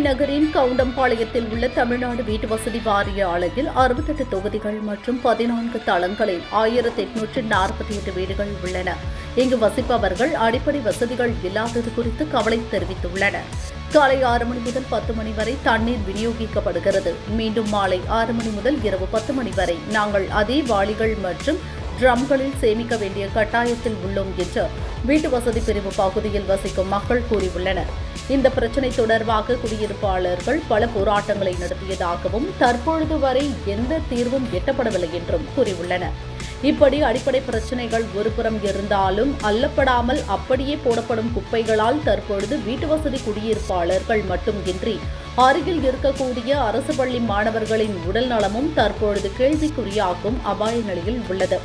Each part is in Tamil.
கவுண்டம்பாளையத்தில் உள்ள தமிழ்நாடு வீட்டு வசதி வாரிய ஆலையில் அறுபத்தெட்டு தொகுதிகள் மற்றும் பதினான்கு தளங்களில் ஆயிரத்தி எட்நூற்று நாற்பத்தி எட்டு வீடுகள் உள்ளன. இங்கு வசிப்பவர்கள் அடிப்படை வசதிகள் இல்லாதது குறித்து கவலை தெரிவித்துள்ளனர். காலை ஆறு மணி முதல் பத்து மணி வரை தண்ணீர் விநியோகிக்கப்படுகிறது. மீண்டும் மாலை ஆறு மணி முதல் இரவு பத்து மணி வரை நாங்கள் அதே வாளிகள் மற்றும் ட்ரம்களில் சேமிக்க வேண்டிய கட்டாயத்தில் உள்ளோம் என்று வீட்டு வசதி பிரிவு பகுதியில் வசிக்கும் மக்கள் கூறியுள்ளனர். இந்த பிரச்சினை தொடர்பாக குடியிருப்பாளர்கள் பல போராட்டங்களை நடத்தியதாகவும் தற்பொழுது வரை எந்த தீர்வும் எட்டப்படவில்லை என்றும் கூறியுள்ளனர். இப்படி அடிப்படை பிரச்சனைகள் ஒருபுறம் இருந்தாலும் அல்லப்படாமல் அப்படியே போடப்படும் குப்பைகளால் தற்பொழுது வீட்டு வசதி குடியிருப்பாளர்கள் மட்டுமின்றி அருகில் இருக்கக்கூடிய அரசு பள்ளி மாணவர்களின் உடல் நலமும் தற்பொழுது கேள்விக்குறியாகும் அபாய நிலையில் உள்ளது.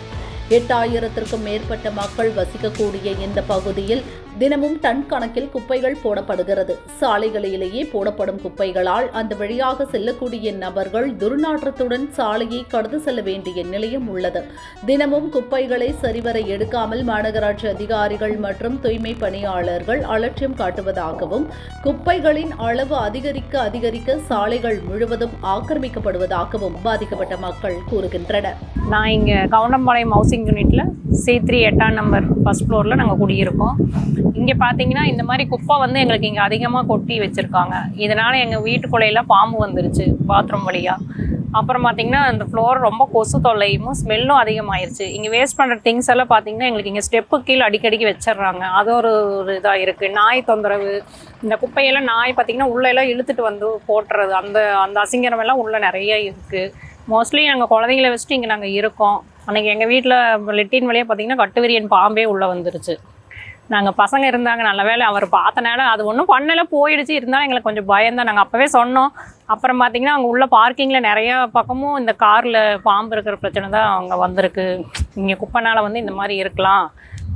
எட்டாயிரத்திற்கும் மேற்பட்ட மக்கள் வசிக்கக்கூடிய இந்த பகுதியில் தினமும் டன் கணக்கில் குப்பைகள் போடப்படுகிறது. சாலைகளிலேயே போடப்படும் குப்பைகளால் அந்த வழியாக செல்லக்கூடிய நபர்கள் துர்நாற்றத்துடன் சாலையை கடந்து செல்ல வேண்டிய நிலையம் உள்ளது. தினமும் குப்பைகளை சரிவர எடுக்காமல் மாநகராட்சி அதிகாரிகள் மற்றும் தூய்மை பணியாளர்கள் அலட்சியம் காட்டுவதாகவும் குப்பைகளின் அளவு அதிகரிக்க அதிகரிக்க சாலைகள் முழுவதும் ஆக்கிரமிக்கப்படுவதாகவும் பாதிக்கப்பட்ட மக்கள் கூறுகின்றனர். நான் இங்கே கவுண்டம்பாளையம் ஹவுசிங் யூனிட்டில் சி த்ரீ எட்டாம் நம்பர் ஃபஸ்ட் ஃப்ளோரில் நாங்கள் குடியிருக்கோம். இங்கே பார்த்தீங்கன்னா இந்த மாதிரி குப்பை வந்து எங்களுக்கு இங்கே அதிகமாக கொட்டி வச்சுருக்காங்க. இதனால் எங்கள் வீட்டுக்குள்ளையெல்லாம் பாம்பு வந்துருச்சு பாத்ரூம் வழியாக அப்புறம் பார்த்தீங்கன்னா அந்த ஃப்ளோர் ரொம்ப கொசு தொல்லையும் ஸ்மெல்லும் அதிகமாயிருச்சு. இங்கே வேஸ்ட் பண்ணுற திங்ஸ் எல்லாம் பார்த்தீங்கன்னா எங்களுக்கு இங்கே ஸ்டெப்பு கீழே அடிக்கடிக்கு வச்சிடுறாங்க. அது ஒரு ஒரு இதாக இருக்குது நாய் தொந்தரவு இந்த குப்பையெல்லாம் நாய் பார்த்தீங்கன்னா உள்ளெல்லாம் இழுத்துட்டு வந்து போட்டுறது அந்த அந்த அசிங்கரம் எல்லாம் நிறைய இருக்குது மோஸ்ட்லி நாங்கள் குழந்தைங்கள வச்சுட்டு இங்கே நாங்கள் இருக்கோம். அன்றைக்கி எங்கள் வீட்டில் லெட்டின் வழியாக பார்த்திங்கன்னா கட்டுவிரியன் பாம்பே உள்ளே வந்துருச்சு. நாங்கள் பசங்க இருந்தாங்க நல்ல வேளை அவர் பார்த்தனால அது ஒன்றும் பண்ணல போயிடுச்சு. இருந்தாலும் எங்களுக்கு கொஞ்சம் பயந்தான் நாங்கள் அப்போவே சொன்னோம். அப்புறம் பார்த்தீங்கன்னா அங்கே உள்ள பார்க்கிங்கில் நிறையா பக்கமும் இந்த காரில் பாம்பு இருக்கிற பிரச்சனை தான் அங்கே வந்திருக்கு. இங்கே குப்பைனால வந்து இந்த மாதிரி இருக்கலாம்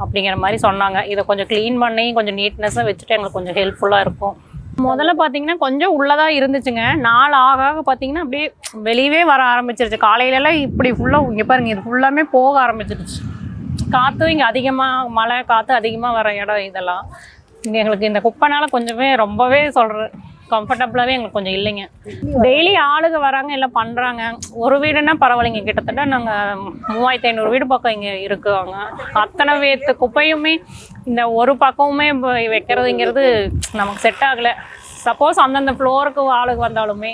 அப்படிங்கிற மாதிரி சொன்னாங்க. இதை கொஞ்சம் க்ளீன் பண்ணி கொஞ்சம் நீட்னஸாக வச்சுட்டு எங்களுக்கு கொஞ்சம் ஹெல்ப்ஃபுல்லாக இருக்கும். முதல்ல பார்த்தீங்கன்னா கொஞ்சம் உள்ளதாக இருந்துச்சுங்க. நாள் ஆக ஆக பார்த்தீங்கன்னா அப்படியே வெளியவே வர ஆரம்பிச்சிருச்சு. காலையிலலாம் இப்படி ஃபுல்லாக இங்கே பாருங்க இது ஃபுல்லாமே போக ஆரம்பிச்சிருச்சு. காற்றும் இங்கே அதிகமாக மழை காற்று அதிகமாக வர இடம் இதெல்லாம். இங்கே எங்களுக்கு இந்த குப்பைனால கொஞ்சமே ரொம்பவே சொல்கிறேன் கம்ஃபர்டபுளாகவே எங்களுக்கு கொஞ்சம் இல்லைங்க. டெய்லி ஆளுங்க வராங்க எல்லாம் பண்ணுறாங்க ஒரு வீடுன்னா பரவாயில்லைங்க. கிட்டத்தட்ட நாங்கள் மூவாயிரத்தி ஐநூறு வீடு பக்கம் இங்கே இருக்குவாங்க. அத்தனை பேர்த்து குப்பையுமே இந்த ஒரு பக்கமுமே வைக்கிறதுங்கிறது நமக்கு செட் ஆகலை. சப்போஸ் அந்தந்த ஃப்ளோருக்கு ஆளுக்கு வந்தாலுமே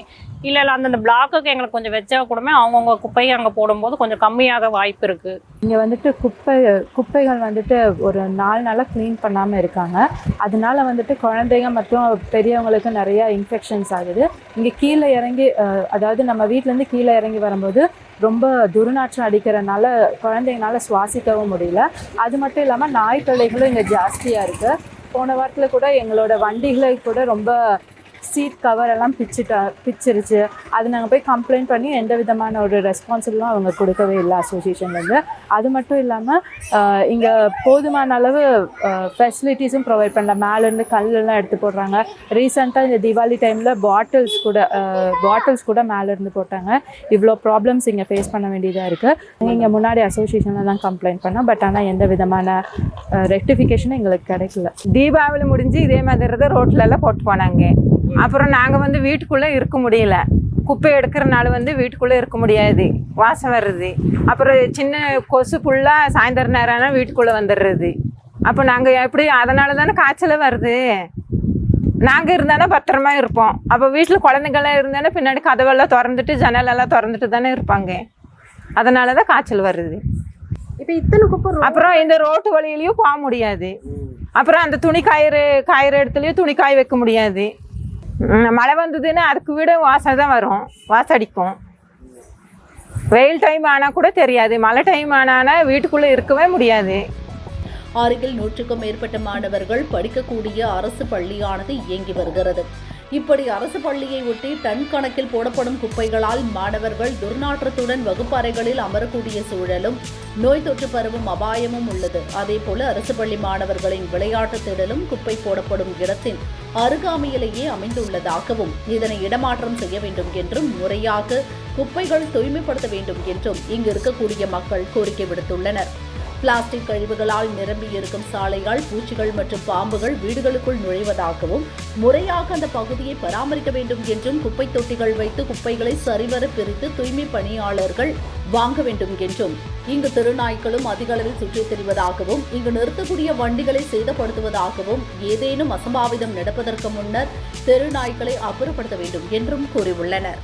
இல்லை இல்லை அந்தந்த பிளாக்குக்கு எங்களுக்கு கொஞ்சம் வச்சா கூடமே அவங்கவுங்க குப்பையை அங்கே போடும்போது கொஞ்சம் கம்மியாக வாய்ப்பு இருக்குது இங்கே வந்துட்டு குப்பை குப்பைகள் வந்துட்டு ஒரு நாலு நாளாக க்ளீன் பண்ணாமல் இருக்காங்க. அதனால வந்துட்டு குழந்தைங்க மற்றும் பெரியவங்களுக்கு நிறையா இன்ஃபெக்ஷன்ஸ் ஆகுது. இங்கே கீழே இறங்கி அதாவது நம்ம வீட்டிலேருந்து கீழே இறங்கி வரும்போது ரொம்ப துர்நாற்றம் அடிக்கிறனால குழந்தைங்களால சுவாசிக்கவும் முடியல. அது மட்டும் இல்லாமல் நாய் தொல்லைகளும் இங்கே ஜாஸ்தியாக இருக்குது போன வாரத்தில் கூட எங்களோட வண்டிகளை கூட ரொம்ப சீட் கவர் எல்லாம் பிச்சுட்டா பிச்சிருச்சு. அது நாங்கள் போய் கம்ப்ளைண்ட் பண்ணி எந்த விதமான ஒரு ரெஸ்பான்சிபிளும் அவங்க கொடுக்கவே இல்லை அசோசியேஷன்லேருந்து அது மட்டும் இல்லாமல் இங்கே போதுமான அளவு ஃபெசிலிட்டிஸும் ப்ரொவைட் பண்ணல மேலேருந்து கல்லெல்லாம் எடுத்து போடுறாங்க. ரீசெண்டாக இந்த தீபாவளி டைமில் பாட்டில்ஸ் கூட பாட்டில்ஸ் கூட மேலேருந்து போட்டாங்க. இவ்வளோ ப்ராப்ளம்ஸ் இங்கே ஃபேஸ் பண்ண வேண்டியதாக இருக்குது இங்கே முன்னாடி அசோசியேஷனில் தான் கம்ப்ளைண்ட் பண்ணோம் பட் ஆனால் எந்த விதமான ரெக்டிஃபிகேஷனும் எங்களுக்கு கிடைக்கல. தீபாவளி முடிஞ்சு இதே மாதிரி தான் ரோட்லலாம் போட்டு போனாங்க. அப்புறம் நாங்கள் வந்து வீட்டுக்குள்ளே இருக்க முடியல. குப்பை எடுக்கிறனால வந்து வீட்டுக்குள்ளே இருக்க முடியாது. வாசம் வருது அப்புறம் சின்ன கொசு ஃபுல்லாக சாயந்தரம் நேரம்னா வீட்டுக்குள்ளே வந்துடுறது. அப்போ நாங்கள் எப்படி அதனால தானே காய்ச்சலே வருது. நாங்கள் இருந்தானே பத்திரமா இருப்போம். அப்போ வீட்டில் குழந்தைங்களாம் இருந்தானே பின்னாடி கதவெல்லாம் திறந்துட்டு ஜன்னலெல்லாம் திறந்துட்டு தானே இருப்பாங்க. அதனால தான் காய்ச்சல் வருது. இப்போ இத்தனை குப்பை அப்புறம் இந்த ரோட்டு வழியிலையும் போக முடியாது. அப்புறம் அந்த துணி காயிற காயிற இடத்துலையும் துணி காய வைக்க முடியாது. மழை வந்ததுன்னா அதுக்கு விட வாசம் தான் வரும். வாசம் அடிக்கும் வெயில் டைம் ஆனால் கூட தெரியாது. மழை டைம் ஆனானா வீட்டுக்குள்ளே இருக்கவே முடியாது. அருகில் நூற்றுக்கும் மேற்பட்ட மாணவர்கள் படிக்கக்கூடிய அரசு பள்ளியானது இயங்கி வருகிறது. இப்படி அரசு பள்ளியை ஒட்டி டன் கணக்கில் போடப்படும் குப்பைகளால் மாணவர்கள் துர்நாற்றத்துடன் வகுப்பறைகளில் அமரக்கூடிய சூழலும் நோய் தொற்று பரவும் அபாயமும் உள்ளது. அதேபோல அரசு பள்ளி மாணவர்களின் விளையாட்டு திடலும் குப்பை போடப்படும் இடத்தின் அருகாமையிலேயே அமைந்துள்ளதாகவும் இதனை இடமாற்றம் செய்ய வேண்டும் என்றும் முறையாக குப்பைகள் தூய்மைப்படுத்த வேண்டும் என்றும் இங்கு இருக்கக்கூடிய மக்கள் கோரிக்கை விடுத்துள்ளனர். பிளாஸ்டிக் கழிவுகளால் நிரம்பி இருக்கும் சாலையால் பூச்சிகள் மற்றும் பாம்புகள் வீடுகளுக்குள் நுழைவதாகவும் முறையாக அந்த பகுதியை பராமரிக்க வேண்டும் என்றும் குப்பை தொட்டிகள் வைத்து குப்பைகளை சரிவர பிரித்து தூய்மை பணியாளர்கள் வாங்க வேண்டும் என்றும் இங்கு திருநாய்களும் அதிக அளவில் சுற்றித் திரிவதாகவும் இங்கு நிறுத்தக்கூடிய வண்டிகளை சேதப்படுத்துவதாகவும் ஏதேனும் அசம்பாவிதம் நடப்பதற்கு முன்னர் தெருநாய்களை அப்புறப்படுத்த வேண்டும் என்றும் கூறியுள்ளனர்.